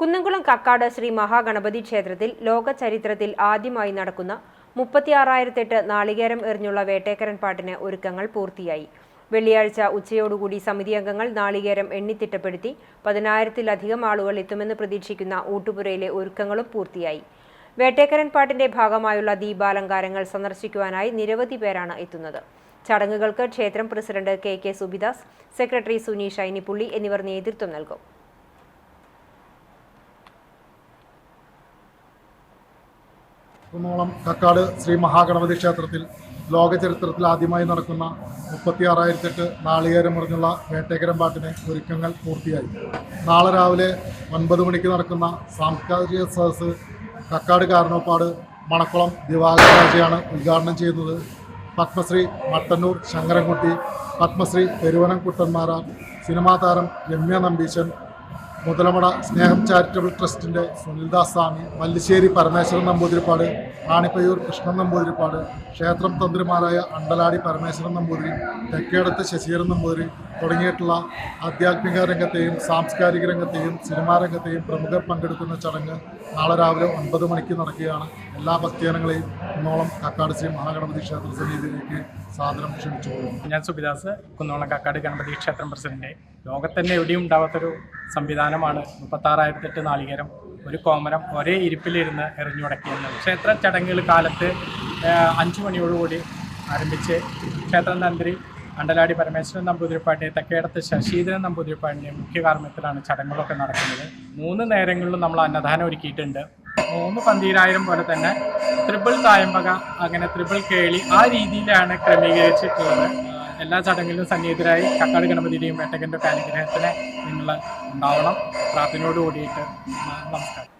കുന്നംകുളം കക്കാട് ശ്രീ മഹാഗണപതി ക്ഷേത്രത്തിൽ ലോക ചരിത്രത്തിൽ ആദ്യമായി നടക്കുന്ന മുപ്പത്തിയാറായിരത്തെട്ട് നാളികേരം എറിഞ്ഞുള്ള വേട്ടേക്കരൻ പാട്ടിന് ഒരുക്കങ്ങൾ പൂർത്തിയായി. വെള്ളിയാഴ്ച ഉച്ചയോടുകൂടി സമിതി അംഗങ്ങൾ നാളികേരം എണ്ണിത്തിട്ടപ്പെടുത്തി പതിനായിരത്തിലധികം ആളുകൾ എത്തുമെന്ന് പ്രതീക്ഷിക്കുന്ന ഊട്ടുപുരയിലെ ഒരുക്കങ്ങളും പൂർത്തിയായി. വേട്ടേക്കരൻ പാട്ടിന്റെ ഭാഗമായുള്ള ദീപാലങ്കാരങ്ങൾ സന്ദർശിക്കുവാനായി നിരവധി പേരാണ് എത്തുന്നത്. ചടങ്ങുകൾക്ക് ക്ഷേത്രം president K K Subidas secretary Suneesh Shainippulli എന്നിവർ നേതൃത്വം നൽകും. കുന്നോളം കക്കാട് ശ്രീ മഹാഗണപതി ക്ഷേത്രത്തിൽ ലോക ചരിത്രത്തിൽ ആദ്യമായി നടക്കുന്ന മുപ്പത്തി ആറായിരത്തെട്ട് നാളികേരം മുറിഞ്ഞുള്ള വേട്ടേക്കരം പാട്ടിന് ഒരുക്കങ്ങൾ പൂർത്തിയായി. നാളെ രാവിലെ ഒൻപത് മണിക്ക് നടക്കുന്ന സാംസ്കാരിക സദസ് കക്കാട് കാരണോപ്പാട് മണക്കുളം ദിവാകര രാജയാണ് ഉദ്ഘാടനം ചെയ്യുന്നത്. പത്മശ്രീ മട്ടന്നൂർ ശങ്കരൻകുട്ടി പത്മശ്രീ പെരുവനം കുട്ടന്മാരാർ സിനിമാ താരം രമ്യ നമ്പീശൻ മുതലമട സ്നേഹം ചാരിറ്റബിൾ ട്രസ്റ്റിന്റെ സുനിൽദാസ് സ്വാമി മല്ലിശ്ശേരി പരമേശ്വരൻ നമ്പൂതിരിപ്പാട് ആണിപ്പയ്യൂർ കൃഷ്ണൻ നമ്പൂതിരിപ്പാട് ക്ഷേത്രം തന്ത്രിമാരായ അണ്ടലാടി പരമേശ്വരൻ നമ്പൂതിരി തെക്കേടത്ത് ശശീരൻ നമ്പൂതിരി തുടങ്ങിയിട്ടുള്ള ആധ്യാത്മിക രംഗത്തെയും സാംസ്കാരിക രംഗത്തെയും സിനിമാ രംഗത്തെയും പ്രമുഖർ പങ്കെടുക്കുന്ന ചടങ്ങ് നാളെ രാവിലെ ഒൻപത് മണിക്ക് നടക്കുകയാണ്. എല്ലാ ഭക്തജനങ്ങളെയും കുന്നോളം കക്കാട് ശ്രീ മഹാഗണപതി ക്ഷേത്ര സമിതിയിലേക്ക് സാധനം ക്ഷണിച്ചു. ഞാൻ സുബിദാസ് കുന്നോളം കക്കാട് ഗണപതി ക്ഷേത്രം പ്രസിഡന്റ്. ലോകത്തന്നെ എവിടെയും ഉണ്ടാവാത്തൊരു സംവിധാനമാണ് മുപ്പത്താറായിരത്തെട്ട് നാളികേരം ഒരു കോമരം ഒരേ ഇരിപ്പിലിരുന്ന് എറിഞ്ഞുടക്കിയെന്നത് ക്ഷേത്ര ചടങ്ങുകൾ കാലത്ത് അഞ്ചു മണിയോടുകൂടി ആരംഭിച്ച് ക്ഷേത്ര തന്ത്രി അണ്ടലാടി പരമേശ്വരൻ നമ്പൂതിരിപ്പാട്ടെ തെക്കേടത്ത് ശശീധരൻ നമ്പൂതിരിപ്പാടിന്റെ മുഖ്യ ചടങ്ങുകളൊക്കെ നടക്കുന്നത്. മൂന്ന് നേരങ്ങളിലും നമ്മൾ അന്നദാനം ഒരുക്കിയിട്ടുണ്ട്. മൂന്ന് പന്തീരായിരം പോലെ തന്നെ ത്രിപ്പിൾ തായമ്പക അങ്ങനെ ത്രിപ്പിൾ കേളി ആ രീതിയിലാണ് ക്രമീകരിച്ചിട്ടുള്ളത്. എല്ലാ ചടങ്ങിലും സന്നിഹിതരായി കക്കാട് ഗണപതിയുടെയും വേട്ടകന്റെ ഒക്കെ അനുഗ്രഹത്തിന് നിങ്ങൾ ഉണ്ടാവണം. പ്രാർത്ഥനയോട് കൂടിയിട്ട് നമസ്കാരം.